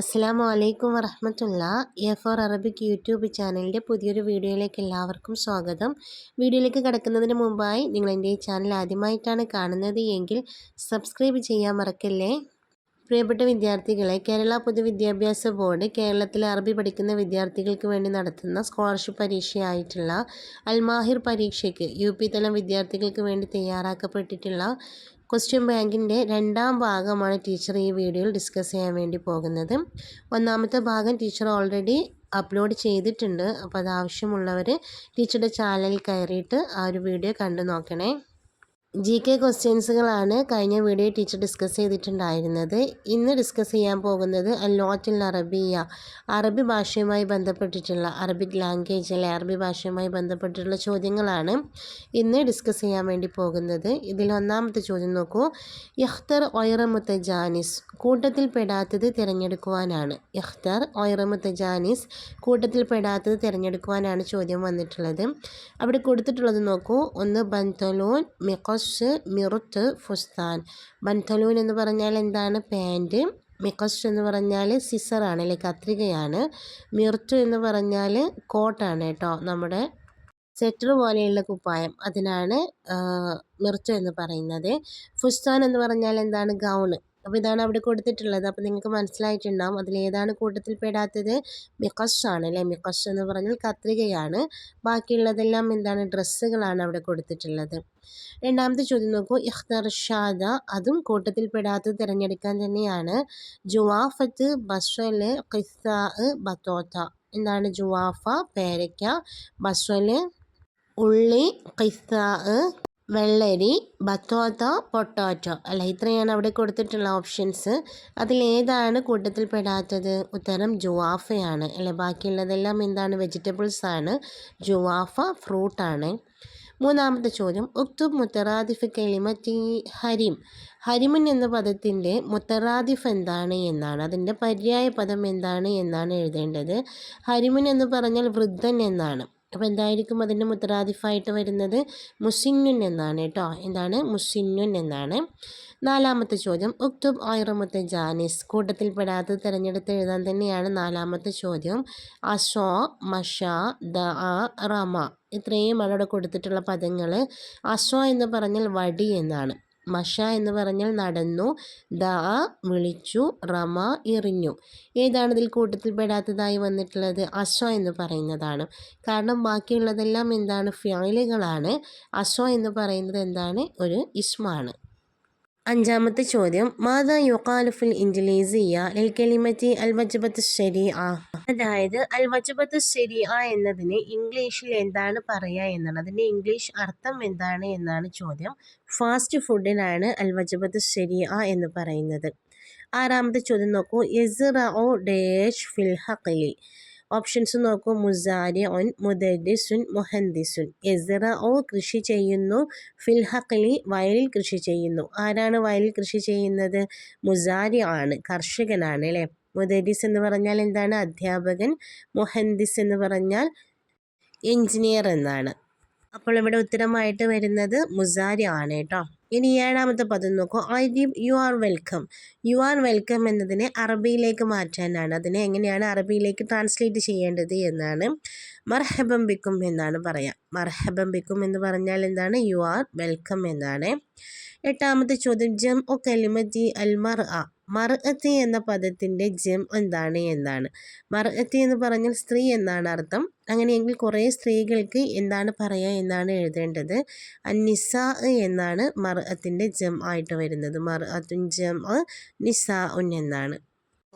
അസ്സാം വലൈക്കും വറഹമത്തുള്ള. എ ഫോർ അറബിക് യൂട്യൂബ് ചാനലിന്റെ പുതിയൊരു വീഡിയോയിലേക്ക് എല്ലാവർക്കും സ്വാഗതം. വീഡിയോയിലേക്ക് കിടക്കുന്നതിന് മുമ്പായി നിങ്ങൾ എന്റെ ഈ ചാനൽ ആദ്യമായിട്ടാണ് കാണുന്നത് എങ്കിൽ സബ്സ്ക്രൈബ് ചെയ്യാൻ മറക്കല്ലേ? പ്രിയപ്പെട്ട വിദ്യാർത്ഥികളെ കേരള പൊതുവിദ്യാഭ്യാസ ബോർഡ് കേരളത്തിലെ അറബി പഠിക്കുന്ന വിദ്യാർത്ഥികൾക്ക് വേണ്ടി നടത്തുന്ന സ്കോളർഷിപ്പ് പരീക്ഷയായിട്ടുള്ള അൽമാഹിർ പരീക്ഷയ്ക്ക് യു പി തലം വിദ്യാർത്ഥികൾക്ക് വേണ്ടി തയ്യാറാക്കപ്പെട്ടിട്ടുള്ള ക്വസ്റ്റ്യൻ ബാങ്കിന്റെ രണ്ടാം ഭാഗമാണ് ടീച്ചർ ഈ വീഡിയോയിൽ ഡിസ്കസ് ചെയ്യാൻ വേണ്ടി പോകുന്നത്. ഒന്നാമത്തെ ഭാഗം ടീച്ചർ ഓൾറെഡി അപ്ലോഡ് ചെയ്തിട്ടുണ്ട്. അപ്പോൾ അത് ആവശ്യമുള്ളവർ ടീച്ചറുടെ ചാനലിൽ കയറിയിട്ട് ആ ഒരു വീഡിയോ കണ്ടു നോക്കണേ. ജി കെ ക്വസ്റ്റ്യൻസുകളാണ് കഴിഞ്ഞ വീഡിയോ ടീച്ചർ ഡിസ്കസ് ചെയ്തിട്ടുണ്ടായിരുന്നത്. ഇന്ന് ഡിസ്കസ് ചെയ്യാൻ പോകുന്നത് അല്ലോറ്റിൽ അറബിയ അറബി ഭാഷയുമായി ബന്ധപ്പെട്ടിട്ടുള്ള അറബിക് ലാംഗ്വേജ് അല്ലെ അറബി ഭാഷയുമായി ബന്ധപ്പെട്ടിട്ടുള്ള ചോദ്യങ്ങളാണ് ഇന്ന് ഡിസ്കസ് ചെയ്യാൻ വേണ്ടി പോകുന്നത്. ഇതിൽ ഒന്നാമത്തെ ചോദ്യം നോക്കൂ. യഖ്തർ ഒയറമുത്ത ജാനിസ് കൂട്ടത്തിൽ പെടാത്തത് തിരഞ്ഞെടുക്കുവാനാണ്. യഖ്തർ ഒയറമുത്ത ജാനിസ് കൂട്ടത്തിൽ പെടാത്തത് തിരഞ്ഞെടുക്കുവാനാണ് ചോദ്യം വന്നിട്ടുള്ളത്. അവിടെ കൊടുത്തിട്ടുള്ളത് നോക്കൂ. ഒന്ന് ബന്തലോൻ മിക്കോസ് മിക്കസ് മിറുത്ത് ഫുസ്താൻ. ബൻതലൂൻ എന്ന് പറഞ്ഞാൽ എന്താണ്? പാന്റ് മിക്കസ് എന്ന് പറഞ്ഞാൽ സിസറാണ് അല്ലെ കത്രികയാണ്. മിർത്ത് എന്ന് പറഞ്ഞാൽ കോട്ടാണ് കേട്ടോ നമ്മുടെ സെറ്റർ പോലെയുള്ള കുപ്പായം. അതിനാണ് മിർച്ച എന്ന് പറയുന്നത്. ഫുസ്താൻ എന്ന് പറഞ്ഞാൽ എന്താണ്? ഗൗണ് അപ്പോൾ ഇതാണ് അവിടെ കൊടുത്തിട്ടുള്ളത്. അപ്പോൾ നിങ്ങൾക്ക് മനസ്സിലായിട്ടുണ്ടാവും അതിലേതാണ് കൂട്ടത്തിൽ പെടാത്തത്. മിക്കസ് ആണ് അല്ലേ? മിക്കസ് എന്ന് പറഞ്ഞാൽ കത്രികയാണ്. ബാക്കിയുള്ളതെല്ലാം എന്താണ്? ഡ്രസ്സുകളാണ് അവിടെ കൊടുത്തിട്ടുള്ളത്. രണ്ടാമത്തെ ചോദ്യം നോക്കൂ. ഇഖ്തർഷാദ അതും കൂട്ടത്തിൽ പെടാത്തത് തിരഞ്ഞെടുക്കാൻ തന്നെയാണ്. ജുവാഫത്ത് ബസ്വൽ ഖിസ്സാ ബത്തോത്ത എന്താണ് ജുവാഫ പേരയ്ക്ക ബസ്വൽ ഉള്ളി ഖിസ്സാ വെള്ളരി ബത്തോത്ത പൊട്ടാറ്റോ. അല്ല ഇത്രയാണ് അവിടെ കൊടുത്തിട്ടുള്ള ഓപ്ഷൻസ് അതിലേതാണ് കൂട്ടത്തിൽ പെടാത്തത് ഉത്തരം ജുവാഫയാണ്. അല്ലെ ബാക്കിയുള്ളതെല്ലാം എന്താണ്? വെജിറ്റബിൾസ് ആണ്. ജുവാഫ ഫ്രൂട്ടാണ് മൂന്നാമത്തെ ചോദ്യം. ഉക്തുബ് മുത്തറാദിഫ് കെളിമത്തി ഹരിം. ഹരിമൻ എന്ന പദത്തിന്റെ മുത്തറാദിഫ് എന്താണ് എന്നാണ്. അതിന്റെ പര്യായ പദം എന്താണ് എന്നാണ് എഴുതേണ്ടത്. ഹരിമൻ എന്ന് പറഞ്ഞാൽ വൃദ്ധൻ എന്നാണ്. അപ്പോൾ എന്തായിരിക്കും അതിന്റെ മുത്തറാദിഫായിട്ട് വരുന്നത്? മുസിന്നുൻ എന്നാണ് കേട്ടോ. എന്താണ്? മുസിന്നുൻ എന്നാണ്. നാലാമത്തെ ചോദ്യം. ഉക്തുബ് ഓയറമത്തെ ജാനിസ് കൂട്ടത്തിൽ പെടാതെ തിരഞ്ഞെടുത്ത് എഴുതാൻ തന്നെയാണ് നാലാമത്തെ ചോദ്യം. അഷോ മഷ ദ റമ. ഇത്രയും അവിടെ കൊടുത്തിട്ടുള്ള പദങ്ങൾ അഷോ എന്ന് പറഞ്ഞാൽ വടി എന്നാണ്. മഷ എന്ന് പറഞ്ഞാൽ നടന്നു ദ വിളിച്ചു റമ എറിഞ്ഞു. ഏതാണ് ഇതിൽ കൂട്ടത്തിൽ പെടാത്തതായി വന്നിട്ടുള്ളത്? അശ്വ എന്ന് പറയുന്നതാണ്. കാരണം ബാക്കിയുള്ളതെല്ലാം എന്താണ്? ഫ്യായിലുകളാണ് അശ്വ എന്ന് പറയുന്നത് എന്താണ്? ഒരു ഇസ്മാണ് അഞ്ചാമത്തെ ചോദ്യം മാതാ യുക്കാലുഫിൽ ഇൻജലീസിയ ലിൽ കെലിമറ്റി അൽ വജബത്ത് ശരിയ അതായത് അൽ എന്നതിന് ഇംഗ്ലീഷിൽ എന്താണ് പറയുക എന്നാണ്. അതിന്റെ ഇംഗ്ലീഷ് അർത്ഥം എന്താണ് എന്നാണ് ചോദ്യം. ഫാസ്റ്റ് ഫുഡിനാണ് അൽ വജബത്ത് ആ എന്ന് പറയുന്നത്. ആറാമത്തെ ചോദ്യം നോക്കൂ. ഇസ്റ ഡേഷ് ഫിൽ ഹഖലി. ഓപ്ഷൻസ് നോക്കൂ. മുസാരി ഒൻ മുദരിസുൻ മുഹന്ദിസുൻ എസറ ഓ കൃഷി ചെയ്യുന്നു ഫിൽഹക്കലി വയലിൽ കൃഷി ചെയ്യുന്നു ആരാണ് വയലിൽ കൃഷി ചെയ്യുന്നത് മുസാരി ആണ് കർഷകനാണ് അല്ലേ മുദരിസ് എന്ന് പറഞ്ഞാൽ എന്താണ്? അധ്യാപകൻ. മുഹന്ദിസ് എന്ന് പറഞ്ഞാൽ എഞ്ചിനീയർ എന്നാണ്. അപ്പോൾ ഇവിടെ ഉത്തരമായിട്ട് വരുന്നത് മുസാരി ആണ് കേട്ടോ. ഇനി ഏഴാമത്തെ പദം നോക്കൂ. I give you are welcome. You are welcome എന്നതിനെ അറബിയിലേക്ക് മാറ്റാനാണ്. അതിനെ എങ്ങനെയാണ് അറബിയിലേക്ക് ട്രാൻസ്ലേറ്റ് ചെയ്യേണ്ടത് എന്നാണ് മർഹബം ബിക്കും എന്നാണ് പറയാം. മർഹബം ബിക്കും എന്ന് പറഞ്ഞാൽ എന്താണ്? യു ആർ വെൽക്കം എന്നാണ്. എട്ടാമത്തെ ചോദ്യം ജം ഒ കലിമതി അൽ മർ അ മർഅത്തി എന്ന പദത്തിന്റെ ജം എന്താണ് എന്നാണ്. മർഅത്തി എന്ന് പറഞ്ഞാൽ സ്ത്രീ എന്നാണ് അർത്ഥം. അങ്ങനെയെങ്കിൽ കുറേ സ്ത്രീകൾക്ക് എന്താണ് പറയുക എന്നാണ് എഴുതേണ്ടത്. അന്നിസ എന്നാണ് മർഅത്തിന്റെ ജം ആയിട്ട് വരുന്നത്. മർഅത്തുൻ ജം നിസ ഉൻ എന്നാണ്.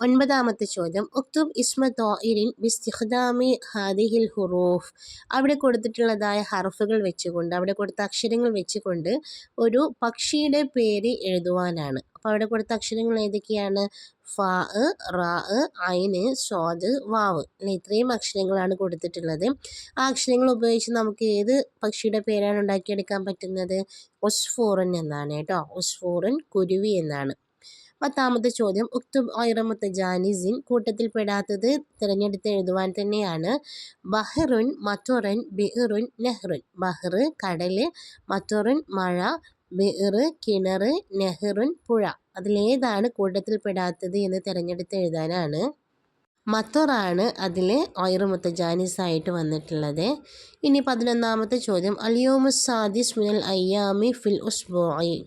ഒൻപതാമത്തെ ചോദ്യം. ഉക്തുബ് ഇസ്മ തോയിരിൻ ബിസ്തിഖ്ദാമി ഹാദിഹിൽ ഹുറൂഫ്. അവിടെ കൊടുത്തിട്ടുള്ളതായ ഹർഫുകൾ വെച്ചുകൊണ്ട് അവിടെ കൊടുത്ത അക്ഷരങ്ങൾ വെച്ചുകൊണ്ട് ഒരു പക്ഷിയുടെ പേര് എഴുതുവാനാണ്. അപ്പോൾ അവിടെ കൊടുത്ത അക്ഷരങ്ങൾ ഏതൊക്കെയാണ്? ഫാ റാ ഐന് സ്വാദ് വാവ്. അല്ലെ ഇത്രയും അക്ഷരങ്ങളാണ് കൊടുത്തിട്ടുള്ളത്. ആ അക്ഷരങ്ങൾ ഉപയോഗിച്ച് നമുക്ക് ഏത് പക്ഷിയുടെ പേരാണ് ഉണ്ടാക്കിയെടുക്കാൻ പറ്റുന്നത്? ഒസ്ഫോറൻ എന്നാണ് കേട്ടോ. ഒസ്ഫോറൻ കുരുവി എന്നാണ്. പത്താമത്തെ ചോദ്യം. ഉക്തുബ് ഐറമുത്ത ജാനിസിൻ കൂട്ടത്തിൽ പെടാത്തത് തിരഞ്ഞെടുത്ത് എഴുതുവാൻ തന്നെയാണ്. ബഹ്റുൻ മറ്റൊറൻ ബിഹ്റുൻ നെഹ്റുൻ. ബഹ്റ് കടൽ മറ്റൊറുൻ മഴ. ബിഹ്റ് കിണർ നെഹ്റുൻ പുഴ. അതിലേതാണ് കൂട്ടത്തിൽ പെടാത്തത് എന്ന് തിരഞ്ഞെടുത്ത് എഴുതാനാണ്. മത്തറാണ് അതിൽ ഒയറുമുത്തജാനിസ് ആയിട്ട് വന്നിട്ടുള്ളത്. ഇനി പതിനൊന്നാമത്തെ ചോദ്യം. അലിയോമുസാദിസ് മിനൽ അയ്യാമി ഫിൽ ഉസ്ബോയി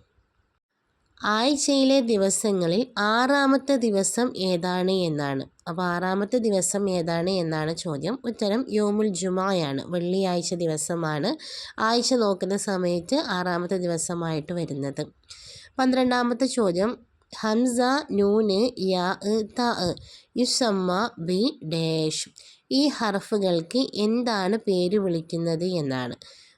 ആഴ്ചയിലെ ദിവസങ്ങളിൽ ആറാമത്തെ ദിവസം ഏതാണ് എന്നാണ്. അപ്പോൾ ആറാമത്തെ ദിവസം ഏതാണ് എന്നാണ് ചോദ്യം. ഉത്തരം യോമുൽ ജുമായാണ്. വെള്ളിയാഴ്ച ദിവസമാണ് ആഴ്ച നോക്കുന്ന സമയത്ത് ആറാമത്തെ ദിവസമായിട്ട് വരുന്നത്. പന്ത്രണ്ടാമത്തെ ചോദ്യം. ഹംസ നൂന് യാ ത യുസമ്മ ബി ഡേഷ്. ഈ ഹർഫുകൾക്ക് എന്താണ് പേര് വിളിക്കുന്നത് എന്നാണ്.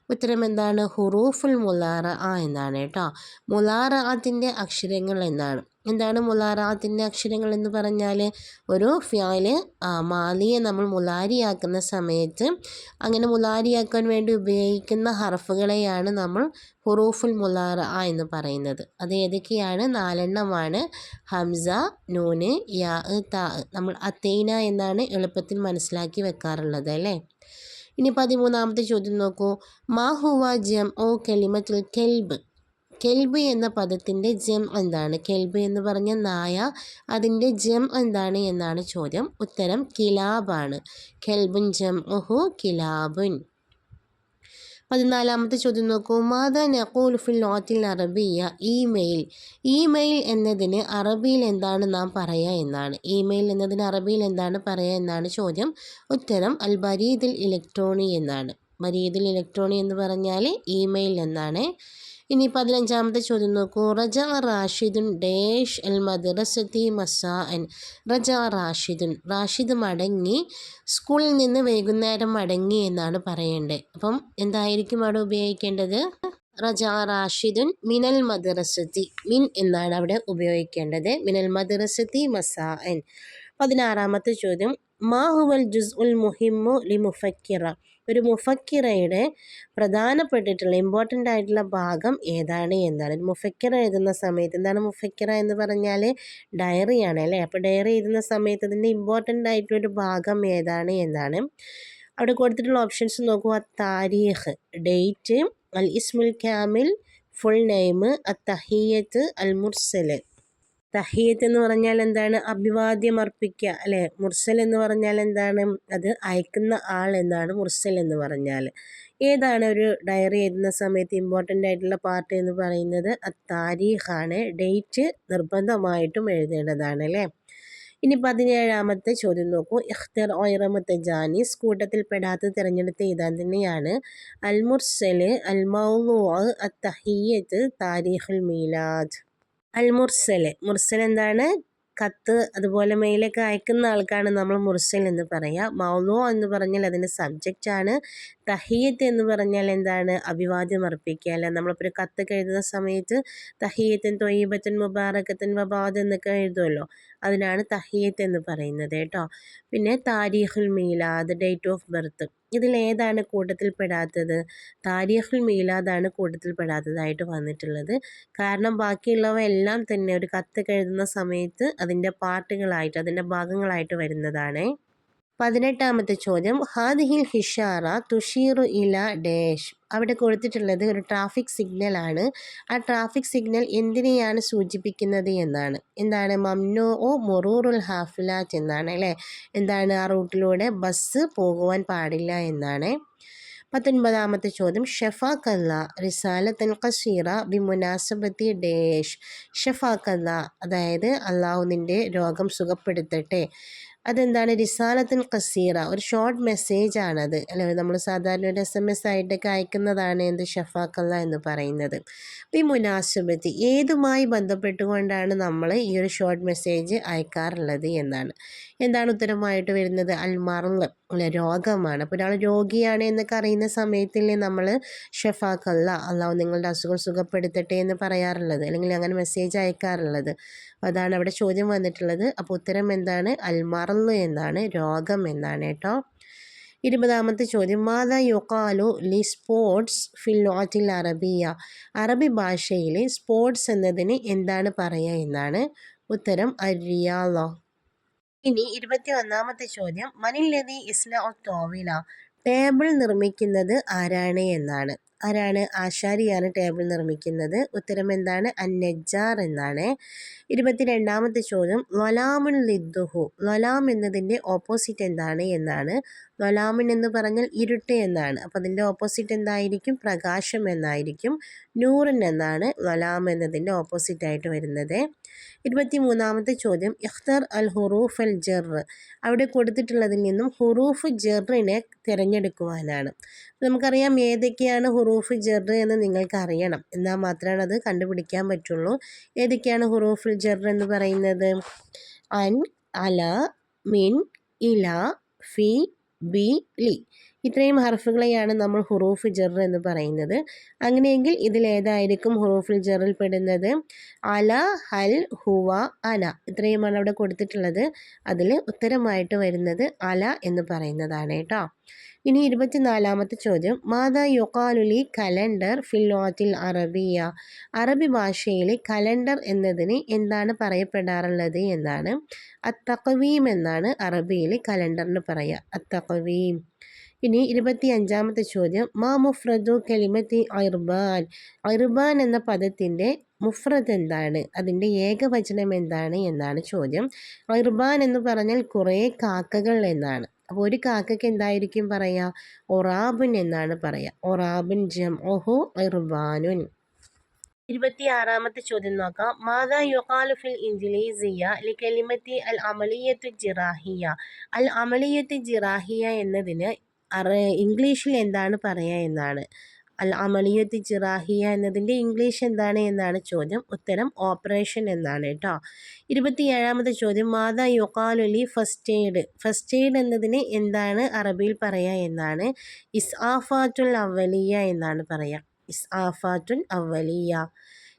ഉത്തരം എന്താണ്? ഹുറൂഫുൽ മുലാറ ആ എന്നാണ് കേട്ടോ. മുലാറത്തിന്റെ അക്ഷരങ്ങൾ എന്നാണ് എന്താണ് മുലാറാത്തിന്റെ അക്ഷരങ്ങൾ എന്ന് പറഞ്ഞാൽ ഒരു ഫ്യാൽ മാലിയെ നമ്മൾ മുലാരിയാക്കുന്ന സമയത്ത് അങ്ങനെ മുലാരിയാക്കാൻ വേണ്ടി ഉപയോഗിക്കുന്ന ഹർഫുകളെയാണ് നമ്മൾ ഹുറൂഫുൽ മുലാറ എന്ന് പറയുന്നത്. അത് ഏതൊക്കെയാണ്? നാലെണ്ണമാണ്. ഹംസ നൂന് യാ നമ്മൾ അത്തൈന എന്നാണ് എളുപ്പത്തിൽ മനസ്സിലാക്കി വെക്കാറുള്ളത് അല്ലേ? ഇനി പതിമൂന്നാമത്തെ ചോദ്യം നോക്കൂ. മാ ഹുവ ജം ഓ കെളിമത്തിൽ കെൽബ്. കെൽബ് എന്ന പദത്തിന്റെ ജം എന്താണ്? കെൽബ് എന്ന് പറഞ്ഞ നായ അതിന്റെ ജം എന്താണ് എന്നാണ് ചോദ്യം. ഉത്തരം കിലാബാണ്. കെൽബുൻ ജം ഓഹു കിലാബുൻ. പതിനാലാമത്തെ ചോദ്യം നോക്കൂ. മാതാ നഖൂൽ ഫിൽ ലോത്തിൽ അറബിയ? ഇമെയിൽ. ഇമെയിൽ എന്നതിന് അറബിയിൽ എന്താണ് നാം പറയുക എന്നാണ്. ഇമെയിൽ എന്നതിന് അറബിയിൽ എന്താണ് പറയുക എന്നാണ് ചോദ്യം. ഉത്തരം അൽ ബരീദിൽ ഇലക്ട്രോണി എന്നാണ്. ബരീദിൽ ഇലക്ട്രോണി എന്ന് പറഞ്ഞാൽ ഇമെയിൽ എന്നാണ്. ഇനി പതിനഞ്ചാമത്തെ ചോദ്യം നോക്കൂ. റജ റാഷിദുൻ ഡേഷ് എൽ മദ്രസത്തി മസാൻ റജ റാഷിദുൻ റാഷിദ് മടങ്ങി സ്കൂളിൽ നിന്ന് വൈകുന്നേരം മടങ്ങി എന്നാണ് പറയേണ്ടത്. അപ്പം എന്തായിരിക്കും അവിടെ ഉപയോഗിക്കേണ്ടത്? റജ റാഷിദുൻ മിനൽ മദ്രസത്തി മിൻ എന്നാണ് അവിടെ ഉപയോഗിക്കേണ്ടത്. മിനൽ മദ്രസത്തി മസാൻ പതിനാറാമത്തെ ചോദ്യം മാഹുവൽ ജുസ് ഉൽ മുഹിമു ലി മുഫക്കിറ ഒരു മുഫക്കിറയുടെ പ്രധാനപ്പെട്ടിട്ടുള്ള ഇമ്പോർട്ടന്റ് ആയിട്ടുള്ള ഭാഗം ഏതാണ് എന്നാണ്. മുഫക്കിറ എഴുതുന്ന സമയത്ത് എന്താണ് മുഫക്കിറ എന്ന് പറഞ്ഞാൽ ഡയറിയാണ് അല്ലേ? അപ്പോൾ ഡയറി എഴുതുന്ന സമയത്ത് അതിന്റെ ഇമ്പോർട്ടന്റ് ആയിട്ടുള്ളൊരു ഭാഗം ഏതാണ് എന്നാണ്. അവിടെ കൊടുത്തിട്ടുള്ള ഓപ്ഷൻസ് നോക്കുക താരീഖ് ഡേറ്റ് അൽ ഇസ്മുൽ ക്യാമിൽ ഫുൾ നെയിം അത്തഹിയത്ത് അൽ മുർസൽ തഹിയത്ത് എന്ന് പറഞ്ഞാൽ എന്താണ്? അഭിവാദ്യം അർപ്പിക്കുക അല്ലെ? മുർസൽ എന്ന് പറഞ്ഞാൽ എന്താണ്? അത് അയക്കുന്ന ആൾ എന്നാണ് മുർസൽ എന്ന് പറഞ്ഞാൽ. ഏതാണ് ഒരു ഡയറി എഴുതുന്ന സമയത്ത് ഇമ്പോർട്ടന്റ് ആയിട്ടുള്ള പാർട്ട് എന്ന് പറയുന്നത്? താരീഖാണ് ഡേറ്റ് നിർബന്ധമായിട്ടും എഴുതേണ്ടതാണ് അല്ലേ? ഇനി പതിനേഴാമത്തെ ചോദ്യം നോക്കൂ. ഇഖ്തർ ഓയറമത്തെ ജാനിസ് കൂട്ടത്തിൽ പെടാത്ത തിരഞ്ഞെടുത്ത ഇതാൻ തന്നെയാണ്. അൽ അൽമൗ അത്തഹിയത്ത് താരീഖുൽ മീലാദ്. അൽ മുർസൽ. മുർസൽ എന്താണ്? കത്ത് അതുപോലെ മെയിലൊക്കെ അയക്കുന്ന ആൾക്കാണ് നമ്മൾ മുർസൽ എന്ന് പറയുക മൗലോ എന്ന് പറഞ്ഞാൽ അതിന്റെ സബ്ജക്റ്റ് ആണ്. തഹിയത്ത് എന്ന് പറഞ്ഞാൽ എന്താണ്? അഭിവാദ്യം അർപ്പിക്കുക. അല്ല? നമ്മളിപ്പോൾ ഒരു കത്ത് എഴുതുന്ന സമയത്ത് തഹീയത്തൻ തൊയ്യബത്തൻ മുബാറക്കത്തൻ വബാദ് എന്നൊക്കെ എഴുതുമല്ലോ അതിനാണ് തഹീയത്ത് എന്ന് പറയുന്നത് കേട്ടോ. പിന്നെ താരീഖുൽ മീലാദ് ഡേറ്റ് ഓഫ് ബർത്ത് ഇതിലേതാണ് കൂട്ടത്തിൽ പെടാത്തത് താരിഖുൽ മീലാദാണ് കൂട്ടത്തിൽ പെടാത്തതായിട്ട് വന്നിട്ടുള്ളത്. കാരണം ബാക്കിയുള്ളവ എല്ലാം തന്നെ ഒരു കത്ത് എഴുതുന്ന സമയത്ത് അതിന്റെ പാർട്ടുകളായിട്ട് അതിന്റെ ഭാഗങ്ങളായിട്ട് വരുന്നതാണ്. പതിനെട്ടാമത്തെ ചോദ്യം. ഹാദിഹിൽ ഹിഷാറ തുഷീറു ഇല ഡേഷ്. അവിടെ കൊടുത്തിട്ടുള്ളത് ഒരു ട്രാഫിക് സിഗ്നൽ ആണ്. ആ ട്രാഫിക് സിഗ്നൽ എന്തിനെയാണ് സൂചിപ്പിക്കുന്നത് എന്നാണ്. എന്താണ് മംനോ ഓ മൊറൂറുൽ ഹാഫിലാറ്റ് എന്നാണ് അല്ലേ? എന്താണ് ആ റൂട്ടിലൂടെ ബസ് പോകുവാൻ പാടില്ല എന്നാണ്. പത്തൊൻപതാമത്തെ ചോദ്യം. ഷഫാക്കല്ല റിസാലത്തൻ ഖസീറ ബിമുനാസബത്തി ഡേഷ്. ഷഫാക്കല്ല അതായത് അള്ളാഹു നിന്റെ രോഗം സുഖപ്പെടുത്തട്ടെ. അതെന്താണ്? റിസാലത്തിൻ കസീറ ഒരു ഷോർട്ട് മെസ്സേജ് ആണത്. അല്ലെ? നമ്മൾ സാധാരണ ഒരു എസ് എം എസ് ആയിട്ടൊക്കെ അയക്കുന്നതാണ് എന്ത്? ഷഫാക്കല്ല എന്ന് പറയുന്നത്. ഈ മുനാസിബത്തി ഏതുമായി ബന്ധപ്പെട്ടുകൊണ്ടാണ് നമ്മൾ ഈ ഒരു ഷോർട്ട് മെസ്സേജ് അയക്കാറുള്ളത് എന്നാണ്. എന്താണ് ഉത്തരമായിട്ട് വരുന്നത്? അൽമറൽ അല്ലെ രോഗമാണ്. അപ്പോൾ ഒരാൾ രോഗിയാണ് എന്നൊക്കെ അറിയുന്ന സമയത്തില്ലേ നമ്മൾ ഷെഫാക്കല്ല അള്ളാഹു നിങ്ങളുടെ അസുഖം സുഖപ്പെടുത്തട്ടെ എന്ന് പറയാറുള്ളത്. അല്ലെങ്കിൽ അങ്ങനെ മെസ്സേജ് അയക്കാറുള്ളത്. അതാണ് അവിടെ ചോദ്യം വന്നിട്ടുള്ളത്. അപ്പോൾ ഉത്തരം എന്താണ്? അൽമറല്ലു എന്നാണ്. രോഗം എന്നാണ് കേട്ടോ. ഇരുപതാമത്തെ ചോദ്യം. മാത യുക്കാലു ലി സ്പോർട്സ് ഫിലോറ്റിൽ അറബിയ. അറബി ഭാഷയിൽ സ്പോർട്സ് എന്നതിന് എന്താണ് പറയുക എന്നാണ് ഉത്തരം അരിയാലോ ഇനി ഇരുപത്തി ഒന്നാമത്തെ ചോദ്യം മനില്ലതി ഇസ്ല തോവില ടേബിൾ നിർമ്മിക്കുന്നത് ആരാണ് എന്നാണ്. ആരാണ്? ആശാരിയാണ് ടേബിൾ നിർമ്മിക്കുന്നത്. ഉത്തരം എന്താണ്? അന്നജാർ എന്നാണ്. ഇരുപത്തിരണ്ടാമത്തെ ചോദ്യം. വലാമുൻ ലിദ്ദുഹു. വലാം എന്നതിന്റെ ഓപ്പോസിറ്റ് എന്താണ് എന്നാണ്. വലാമിൻ എന്ന് പറഞ്ഞാൽ ഇരുട്ട് എന്നാണ്. അപ്പോൾ അതിന്റെ ഓപ്പോസിറ്റ് എന്തായിരിക്കും? പ്രകാശം എന്നായിരിക്കും. നൂറിൻ എന്നാണ് വലാം എന്നതിന്റെ ഓപ്പോസിറ്റ് ആയിട്ട് വരുന്നത്. ഇരുപത്തി മൂന്നാമത്തെ ചോദ്യം ഇഖ്തർ അൽ ഹുറൂഫ് അൽ ജർ. അവിടെ കൊടുത്തിട്ടുള്ളതിൽ നിന്നും ഹുറൂഫ് ജെറിനെ തിരഞ്ഞെടുക്കുവാനാണ്. നമുക്കറിയാം ഏതൊക്കെയാണ് ഹുറൂഫ് ജർ എന്ന് നിങ്ങൾക്ക് അറിയണം എന്നാൽ മാത്രമാണ് അത് കണ്ടുപിടിക്കാൻ പറ്റുള്ളൂ. ഏതൊക്കെയാണ് ഹുറൂഫുൽ ജർ എന്ന് പറയുന്നത്? അൻ അല മിൻ ഇല ഫി ബി ലി. ഇത്രയും ഹർഫുകളെയാണ് നമ്മൾ ഹുറൂഫ് ജർ എന്ന് പറയുന്നത്. അങ്ങനെയെങ്കിൽ ഇതിലേതായിരിക്കും ഹുറൂഫിൽ ജറിൽ പെടുന്നത്? അല ഹൽ ഹുവ അന. ഇത്രയുമാണ് അവിടെ കൊടുത്തിട്ടുള്ളത്. അതിൽ ഉത്തരമായിട്ട് വരുന്നത് അല എന്ന് പറയുന്നതാണ് കേട്ടോ. ഇനി ഇരുപത്തിനാലാമത്തെ ചോദ്യം. മാതാ യൊക്കാലുലി കലണ്ടർ ഫില്ലോത്തിൽ അറബിയ. അറബി ഭാഷയിലെ കലണ്ടർ എന്നതിന് എന്താണ് പറയപ്പെടാറുള്ളത് എന്നാണ്. അത്തക്കവീം എന്നാണ് അറബിയിലെ കലണ്ടറിന് പറയുക അത്തക്കവീം ഇനി ഇരുപത്തി അഞ്ചാമത്തെ ചോദ്യം. മാ മുഫ്രദു കലിമത്തി അർബാൻ. അർബാൻ എന്ന പദത്തിന്റെ മുഫ്രദ് എന്താണ്? അതിന്റെ ഏകവചനം എന്താണ് എന്നാണ് ചോദ്യം. അർബാൻ എന്ന് പറഞ്ഞാൽ കുറേ കാക്കകൾ എന്നാണ്. അപ്പോൾ ഒരു കാക്കയ്ക്ക് എന്തായിരിക്കും പറയുക ഒറാബിൻ എന്നാണ് പറയുക ഒറാബിൻ ജം ഓഹോ ഇർബാനുൻ ഇരുപത്തിയാറാമത്തെ ചോദ്യം നോക്കാം. മാതാ യുഖാലു ഫിൽ ഇൻജിലീസിയ ലിക്കലിമത്തി അൽ അമലിയത്ത് ജിറാഹിയ. അൽ അമലിയത്ത് ജിറാഹിയ എന്നതിന് ഇംഗ്ലീഷിൽ എന്താണ് പറയുക എന്നാണ്. അൽ അമലിയത്ത് ജിറാഹിയ എന്നതിന്റെ ഇംഗ്ലീഷ് എന്താണ് എന്നാണ് ചോദ്യം. ഉത്തരം ഓപ്പറേഷൻ എന്നാണ് കേട്ടോ. ഇരുപത്തിയേഴാമത്തെ ചോദ്യം മാതാ യുക്കാലുലി ഫസ്റ്റ് എയ്ഡ്. ഫസ്റ്റ് എയ്ഡ് എന്നതിന് എന്താണ് അറബിയിൽ പറയുക എന്നാണ്. ഇസ് ആഫാറ്റുൽ അവലിയ എന്നാണ് പറയുക ഇസ് ആഫാറ്റുൽ അവലിയ.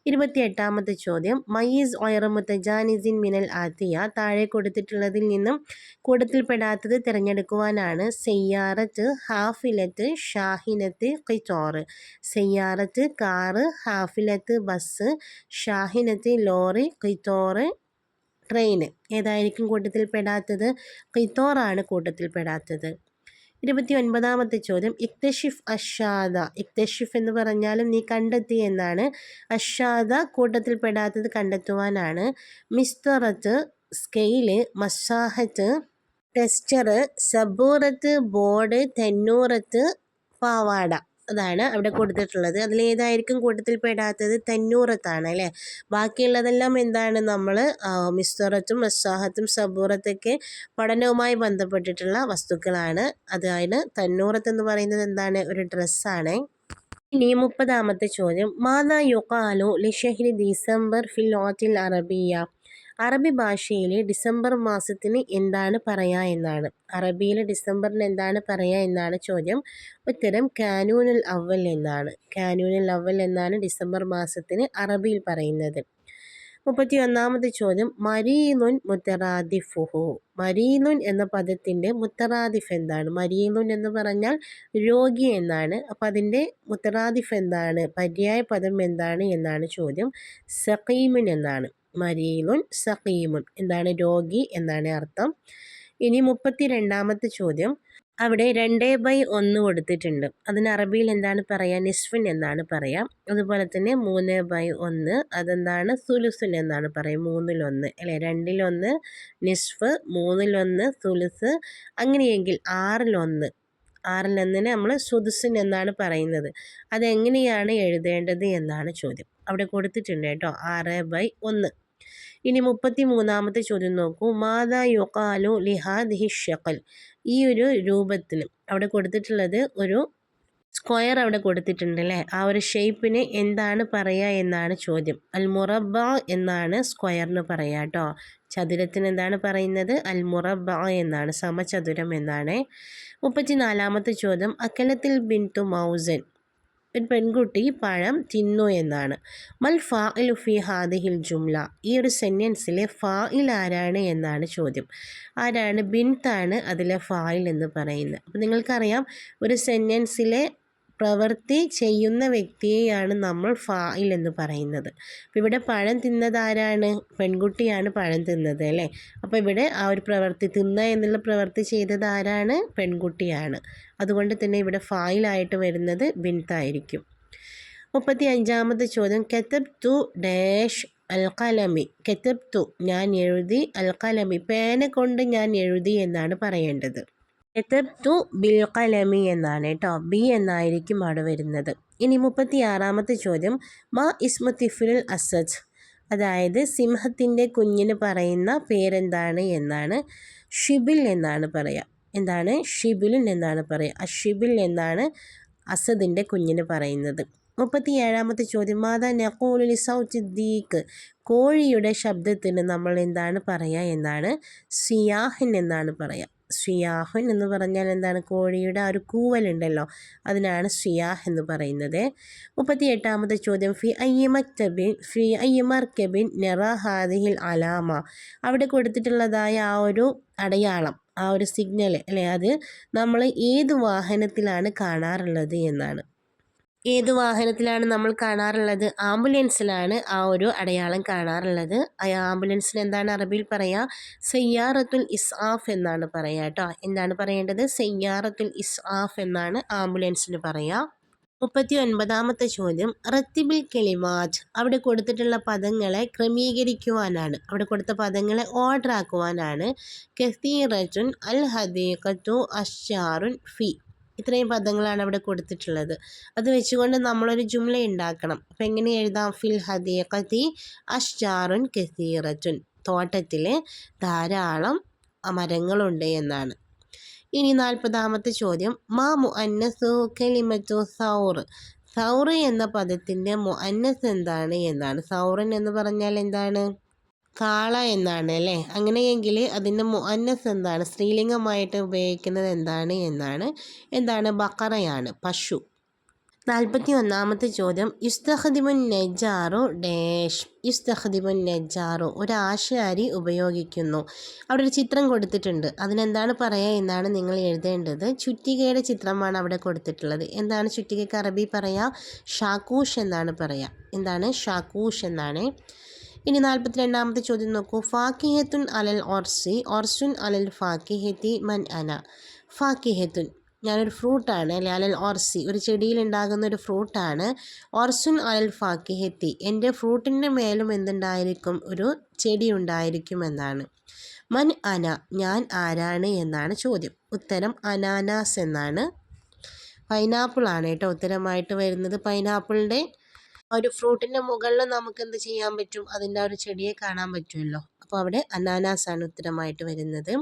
ഇരുപത്തിയെട്ടാമത്തെ ചോദ്യം. മയീസ് ഒയറമുത്തജാനിസിൻ മിനൽ ആത്തിയ താഴെ കൊടുത്തിട്ടുള്ളതിൽ നിന്നും കൂടത്തിൽപ്പെടാത്തത് തിരഞ്ഞെടുക്കുവാനാണ്. സെയ്യാറത്ത് ഹാഫിലത്ത് ഷാഹിനത്ത് കിച്ചോറ് സെയ്യാറത്ത് കാറ് ഹാഫിലത്ത് ബസ് ഷാഹിനത്ത് ലോറി കിത്തോറ് ട്രെയിന്. ഏതായിരിക്കും കൂട്ടത്തിൽപ്പെടാത്തത്? കിത്തോറാണ് കൂട്ടത്തിൽപ്പെടാത്തത്. ഇരുപത്തി ഒൻപതാമത്തെ ചോദ്യം. ഇക്തഷിഫ് അഷാദ. ഇക്തഷിഫ് എന്ന് പറഞ്ഞാലും നീ കണ്ടെത്തി എന്നാണ്. അഷാദ കൂട്ടത്തിൽപ്പെടാത്തത് കണ്ടെത്തുവാനാണ്. മിസ്തറത്ത് സ്കെയിൽ മസാഹത്ത് ടെസ്റ്റർ സബൂറത്ത് ബോർഡ് തെന്നൂറത്ത് പാവാട അതാണ് അവിടെ കൊടുത്തിട്ടുള്ളത്. അതിലേതായിരിക്കും കൂട്ടത്തിൽ പെടാത്തത്? തന്നൂറത്താണ് അല്ലേ? ബാക്കിയുള്ളതെല്ലാം എന്താണ്? നമ്മൾ മിസ്തുറത്തും മസാഹത്തും സബൂറത്തൊക്കെ പഠനവുമായി ബന്ധപ്പെട്ടിട്ടുള്ള വസ്തുക്കളാണ്. അതായത് തന്നൂറത്ത് എന്ന് പറയുന്നത് എന്താണ്? ഒരു ഡ്രസ്സാണ്. ഇനി മുപ്പതാമത്തെ ചോദ്യം. മാതാ യുക്കാലു ലിഷഹ്രി ഡിസംബർ ഫിൽ ഓറ്റിൽ അറബിയ. അറബി ഭാഷയിലെ ഡിസംബർ മാസത്തിന് എന്താണ് പറയുക എന്നാണ്. അറബിയിലെ ഡിസംബറിന് എന്താണ് പറയുക എന്നാണ് ചോദ്യം. ഉത്തരം കാനൂനൽ അവൽ എന്നാണ്. കാനൂനൽ അവൽ എന്നാണ് ഡിസംബർ മാസത്തിന് അറബിയിൽ പറയുന്നത്. മുപ്പത്തി ഒന്നാമത്തെ ചോദ്യം. മരീനുൻ മുത്തറാദിഫുഹു. മരീനുൻ എന്ന പദത്തിന്റെ മുത്തറാദിഫ് എന്താണ്? മരീനുൻ എന്ന് പറഞ്ഞാൽ രോഗി എന്നാണ്. അപ്പം അതിന്റെ മുത്തറാദിഫ് എന്താണ്? പര്യായ പദം എന്താണ്? എന്നാണ് ചോദ്യം. സഖീമുൻ എന്നാണ്. മരീലുൻ സഖീമുൻ. എന്താണ് രോഗി? എന്നാണ് അർത്ഥം? ഇനി മുപ്പത്തി രണ്ടാമത്തെ ചോദ്യം. അവിടെ രണ്ടേ ബൈ ഒന്ന് കൊടുത്തിട്ടുണ്ട്. അതിന് അറബിയിൽ എന്താണ് പറയുക നിസ്ഫിൻ എന്നാണ് പറയാം. അതുപോലെ തന്നെ മൂന്ന് ബൈ ഒന്ന് അതെന്താണ്? സുലുസുൻ എന്നാണ് പറയുക മൂന്നിലൊന്ന്. അല്ലേ? രണ്ടിലൊന്ന് നിസ്ഫ് മൂന്നിലൊന്ന് സുലുസ് അങ്ങനെയെങ്കിൽ ആറിലൊന്ന്. ആറിലൊന്നിന് നമ്മൾ സുദുസിൻ എന്നാണ് പറയുന്നത്. അതെങ്ങനെയാണ് എഴുതേണ്ടത് എന്നാണ് ചോദ്യം. അവിടെ കൊടുത്തിട്ടുണ്ട് കേട്ടോ. ആറ് ബൈ ഒന്ന്. ഇനി മുപ്പത്തി മൂന്നാമത്തെ ചോദ്യം നോക്കൂ. മാതാ യുക്കാലു ലിഹാദ് ഷക്കൽ ഈ ഒരു രൂപത്തിന് അവിടെ കൊടുത്തിട്ടുള്ളത് ഒരു സ്ക്വയർ അവിടെ കൊടുത്തിട്ടുണ്ട് അല്ലേ? ആ ഒരു ഷേപ്പിന് എന്താണ് പറയുക എന്നാണ് ചോദ്യം. അൽ മുറബ എന്നാണ് സ്ക്വയറിന് പറയുക കേട്ടോ. ചതുരത്തിന് എന്താണ് പറയുന്നത്? അൽ മുറബ എന്നാണ് സമചതുരം എന്നാണ്. മുപ്പത്തിനാലാമത്തെ ചോദ്യം. അക്കലത്തിൽ ബിന്തു മൗസൻ ഒരു പെൺകുട്ടി പഴം തിന്നു എന്നാണ്. മൽ ഫാ ഇൽ ഫി ഹാദിഹിൽ ജുംല. ഈ ഒരു സെന്റൻസിലെ ഫായിൽ ആരാണ് എന്നാണ് ചോദ്യം. ആരാണ്? ബിൻത്താണ് അതിലെ ഫായിൽ എന്ന് പറയുന്നത്. അപ്പോൾ നിങ്ങൾക്കറിയാം ഒരു സെന്റൻസിലെ പ്രവൃത്തി ചെയ്യുന്ന വ്യക്തിയെയാണ് നമ്മൾ ഫായിൽ എന്ന് പറയുന്നത്. അപ്പോൾ ഇവിടെ പഴം തിന്നതാരാണ്? പെൺകുട്ടിയാണ് പഴം തിന്നത് അല്ലേ? അപ്പോൾ ഇവിടെ ആ ഒരു പ്രവൃത്തി തിന്ന എന്നുള്ള പ്രവൃത്തി ചെയ്തതാരാണ്? പെൺകുട്ടിയാണ്. അതുകൊണ്ട് തന്നെ ഇവിടെ ഫായിലായിട്ട് വരുന്നത് ബിൻത്തായിരിക്കും മുപ്പത്തി അഞ്ചാമത്തെ ചോദ്യം. കെത്തബ് തു ഡാഷ് അൽ കെത്തബ് ഞാൻ എഴുതി അൽ പേന കൊണ്ട് ഞാൻ എഴുതി എന്നാണ് പറയേണ്ടത്. കെത്തബ് ബിൽ കലമി എന്നാണ് കേട്ടോ. ബി എന്നായിരിക്കും അവിടെ വരുന്നത്. ഇനി മുപ്പത്തി ആറാമത്തെ ചോദ്യം. മാ ഇസ്മു അസജ് അതായത് സിംഹത്തിന്റെ കുഞ്ഞിന് പറയുന്ന പേരെന്താണ് എന്നാണ് ഷിബിൽ എന്നാണ് പറയുക എന്താണ്? ഷിബിലിൻ എന്നാണ് പറയുക അഷിബിൽ എന്നാണ് അസദിന്റെ കുഞ്ഞിന് പറയുന്നത്. മുപ്പത്തി ഏഴാമത്തെ ചോദ്യം. മാതാ നഖൂലി സൗജിദ്ദീഖ് കോഴിയുടെ ശബ്ദത്തിന് നമ്മൾ എന്താണ് പറയുക എന്നാണ് സിയാഹിൻ എന്നാണ് പറയുക ഷിയാഹുൻ എന്ന് പറഞ്ഞാൽ എന്താണ്? കോഴിയുടെ ആ ഒരു കൂവലുണ്ടല്ലോ. അതിനാണ് ഷിയാഹ് എന്ന് പറയുന്നത്. മുപ്പത്തി എട്ടാമത്തെ ചോദ്യം. ഫി അയ്യമക്തബിൻ ഫി അയ്യമർക്കബിൻ നെറഹാദിഹിൽ അലാമ. അവിടെ കൊടുത്തിട്ടുള്ളതായ ആ ഒരു അടയാളം ആ ഒരു സിഗ്നൽ അല്ലേ അത് നമ്മൾ ഏത് വാഹനത്തിലാണ് കാണാറുള്ളത് എന്നാണ്. ഏത് വാഹനത്തിലാണ് നമ്മൾ കാണാറുള്ളത്? ആംബുലൻസിലാണ് ആ ഒരു അടയാളം കാണാറുള്ളത്. ആ ആംബുലൻസിന് എന്താണ് അറബിയിൽ പറയുക സയ്യാറത്തുൽ ഇസ്ആഫ് എന്നാണ് പറയുക കേട്ടോ എന്താണ് പറയേണ്ടത്? സയ്യാറത്തുൽ ഇസ്ആഫ് എന്നാണ് ആംബുലൻസിന് പറയുക മുപ്പത്തി ഒൻപതാമത്തെ ചോദ്യം. റത്തിബിൽ കെളിമാറ്റ് അവിടെ കൊടുത്തിട്ടുള്ള പദങ്ങളെ ക്രമീകരിക്കുവാനാണ്. അവിടെ കൊടുത്ത പദങ്ങളെ ഓർഡർ ആക്കുവാനാണ് കസീററ്റുൻ അൽ ഹദീഖത്തു അഷാറുൻ ഫി. ഇത്രയും പദങ്ങളാണ് അവിടെ കൊടുത്തിട്ടുള്ളത്. അത് വെച്ചുകൊണ്ട് നമ്മളൊരു ജുംല ഉണ്ടാക്കണം. അപ്പം എങ്ങനെ എഴുതാം? ഫിൽ ഹദീഖത്തി അഷ്ജാറുൻ കസീറത്തുൻ. തോട്ടത്തിൽ ധാരാളം മരങ്ങളുണ്ട് എന്നാണ്. ഇനി നാൽപ്പതാമത്തെ ചോദ്യം. മാ മുഅന്നസു കലിമത്തു സൗർ. സൗർ എന്ന പദത്തിന്റെ മുഅന്നസ് എന്താണ് എന്നാണ്. സൗറൻ എന്ന് പറഞ്ഞാൽ എന്താണ്? കാള എന്നാണ് അല്ലേ? അങ്ങനെയെങ്കിൽ അതിന്റെ മുഅന്നസ് എന്താണ്? സ്ത്രീലിംഗമായിട്ട് ഉപയോഗിക്കുന്നത് എന്താണ് എന്നാണ്. എന്താണ്? ബക്കറയാണ് പശു. നാൽപ്പത്തി ഒന്നാമത്തെ ചോദ്യം. ഇസ്തഹദിമുൻ നെജാറു ഡേഷ്. ഇസ്തഹദിമുൻ നെജാറു ഒരു ആശാരി ഉപയോഗിക്കുന്നു. അവിടെ ഒരു ചിത്രം കൊടുത്തിട്ടുണ്ട്. അതിനെന്താണ് പറയുക എന്നാണ് നിങ്ങൾ എഴുതേണ്ടത്. ചുറ്റികയുടെ ചിത്രമാണ് അവിടെ കൊടുത്തിട്ടുള്ളത്. എന്താണ് ചുറ്റികയ്ക്ക് അറബി പറയുക ഷാക്കൂഷ് എന്നാണ് പറയുക എന്താണ്? ഷാക്കൂഷ് എന്നാണ്. ഇനി നാൽപ്പത്തി രണ്ടാമത്തെ ചോദ്യം നോക്കൂ. ഫാക്കിഹത്തുൻ അലൽ ഓർസി ഓർസുൻ അലൽ ഫാക്കിഹത്തി മൻ അന. ഫാക്കിഹത്തുൻ ഞാനൊരു ഫ്രൂട്ടാണ് അല്ലെ? അലൽ ഓർസി ഒരു ചെടിയിൽ ഉണ്ടാകുന്ന ഒരു ഫ്രൂട്ടാണ്. ഓർസുൻ അലൽ ഫാക്കിഹത്തി എന്റെ ഫ്രൂട്ടിന്റെ മേലും എന്തുണ്ടായിരിക്കും? ഒരു ചെടി ഉണ്ടായിരിക്കും എന്നാണ്. മൻ അന ഞാൻ ആരാണ് എന്നാണ് ചോദ്യം. ഉത്തരം അനാനാസ് എന്നാണ്. പൈനാപ്പിളാണ് കേട്ടോ ഉത്തരമായിട്ട് വരുന്നത്. പൈനാപ്പിളിന്റെ ഒരു ഫ്രൂട്ടിന്റെ മുകളിൽ നമുക്ക് എന്ത് ചെയ്യാൻ പറ്റും? അതിന്റെ ഒരു ചെടിയെ കാണാൻ പറ്റുമല്ലോ. അപ്പോൾ അവിടെ അനാനാസാണ് ഉത്തരമായിട്ട് വരുന്നത്.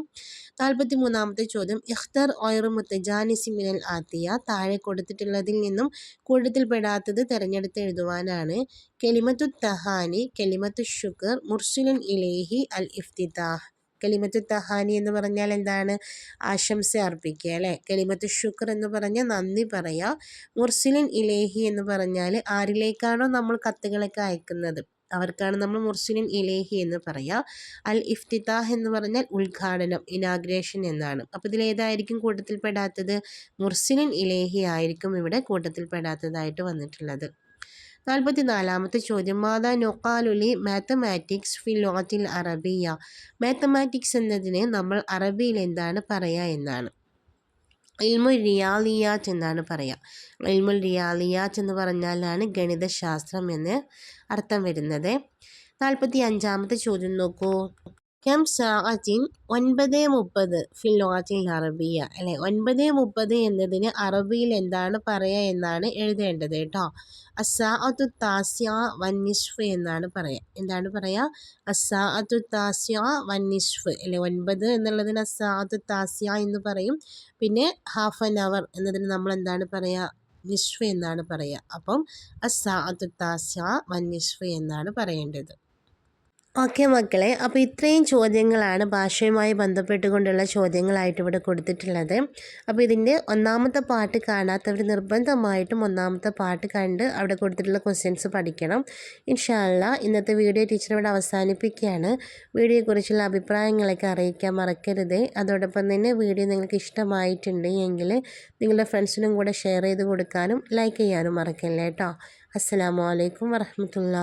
നാൽപ്പത്തി മൂന്നാമത്തെ ചോദ്യം. ഇഖ്തർ ഓയർ മുത്തജാനിസി മിനൽ ആത്തിയ. താഴെ കൊടുത്തിട്ടുള്ളതിൽ നിന്നും കൂടുതൽ കൂട്ടത്തിൽപ്പെടാത്തത് തിരഞ്ഞെടുത്ത് എഴുതുവാനാണ്. കെലിമത്തു തഹാനി കെലിമത്തു ഷുഗർ മുർസുലൻ ഇലേഹി അൽ ഇഫ്തിതാഹ്. കലിമത്ത് തഹാനി എന്ന് പറഞ്ഞാൽ എന്താണ്? ആശംസ അർപ്പിക്കുക അല്ലേ? കലിമത്ത് ഷുക്ർ എന്ന് പറഞ്ഞാൽ നന്ദി പറയുക മുർസിലിൻ ഇലേഹി എന്ന് പറഞ്ഞാൽ ആരിലേക്കാണോ നമ്മൾ കത്തുകളൊക്കെ അയക്കുന്നത്? അവർക്കാണ് നമ്മൾ മുർസിലിൻ ഇലേഹി എന്ന് പറയുക അൽ ഇഫ്തിതാഹ് എന്ന് പറഞ്ഞാൽ ഉദ്ഘാടനം ഇനാഗ്രേഷൻ എന്നാണ്. അപ്പോൾ ഇതിലേതായിരിക്കും കൂട്ടത്തിൽപ്പെടാത്തത്? മുർസിലിൻ ഇലേഹി ആയിരിക്കും ഇവിടെ കൂട്ടത്തിൽപ്പെടാത്തതായിട്ട് വന്നിട്ടുള്ളത്. നാൽപ്പത്തി നാലാമത്തെ ചോദ്യം. മാതാ നൊക്കാലുലി മാത്തമാറ്റിക്സ് ഫിലോത്തിൽ അറബിയ? മാത്തമാറ്റിക്സ് എന്നതിനെ നമ്മൾ അറബിയിൽ എന്താണ് പറയുക എന്നാണ്. ഇൽമുൽ റിയാലിയാത്ത് എന്നാണ് പറയുക ഇൽമുൽ റിയാലിയാത്ത് എന്ന് പറഞ്ഞാലാണ് ഗണിതശാസ്ത്രം എന്ന് അർത്ഥം വരുന്നത്. നാൽപ്പത്തി അഞ്ചാമത്തെ ചോദ്യം നോക്കൂ. കം സാഅത്തിൻ ഒൻപത് മുപ്പത്. ഫിൽ ലോകത്തിൽ അറബിയ. അല്ലെ? ഒൻപത് മുപ്പത് എന്നതിന് അറബിയിൽ എന്താണ് പറയുക എന്നാണ് എഴുതേണ്ടത് കേട്ടോ. അസാഅത്തു താസ്യ വന്നിഷ്ഫ് എന്നാണ് പറയുക എന്താണ് പറയുക അസാഅത്തു താസ്യ വന്നിഷ്ഫ്. അല്ലെ? ഒൻപത് എന്നുള്ളതിന് അസാഅത്തു താസ്യ എന്ന് പറയും. പിന്നെ ഹാഫ് ആൻ അവർ എന്നതിന് നമ്മൾ എന്താണ് പറയുക നിഷ്ഫ് എന്നാണ് പറയുക അപ്പം അസാഅത്തു താസ്യ വന്നിഷ്ഫ് എന്നാണ് പറയേണ്ടത്. ഓക്കെ മക്കളെ അപ്പോൾ ഇത്രയും ചോദ്യങ്ങളാണ് ഭാഷയുമായി ബന്ധപ്പെട്ടുകൊണ്ടുള്ള ചോദ്യങ്ങളായിട്ട് ഇവിടെ കൊടുത്തിട്ടുള്ളത്. അപ്പോൾ ഇതിന്റെ ഒന്നാമത്തെ പാട്ട് കാണാത്തവർ നിർബന്ധമായിട്ടും ഒന്നാമത്തെ പാട്ട് കണ്ട് അവിടെ കൊടുത്തിട്ടുള്ള ക്വസ്റ്റ്യൻസ് പഠിക്കണം. ഇൻഷാല്ല ഇന്നത്തെ വീഡിയോ ടീച്ചർ ഇവിടെ അവസാനിപ്പിക്കുകയാണ്. വീഡിയോയെക്കുറിച്ചുള്ള അഭിപ്രായങ്ങളൊക്കെ അറിയിക്കാൻ മറക്കരുത്. അതോടൊപ്പം തന്നെ വീഡിയോ നിങ്ങൾക്ക് ഇഷ്ടമായിട്ടുണ്ട് എങ്കിൽ നിങ്ങളുടെ ഫ്രണ്ട്സിനും കൂടെ ഷെയർ ചെയ്ത് കൊടുക്കാനും ലൈക്ക് ചെയ്യാനും മറക്കല്ലേ കേട്ടോ അസ്സാം വലൈക്കും വരഹമത്തുള്ള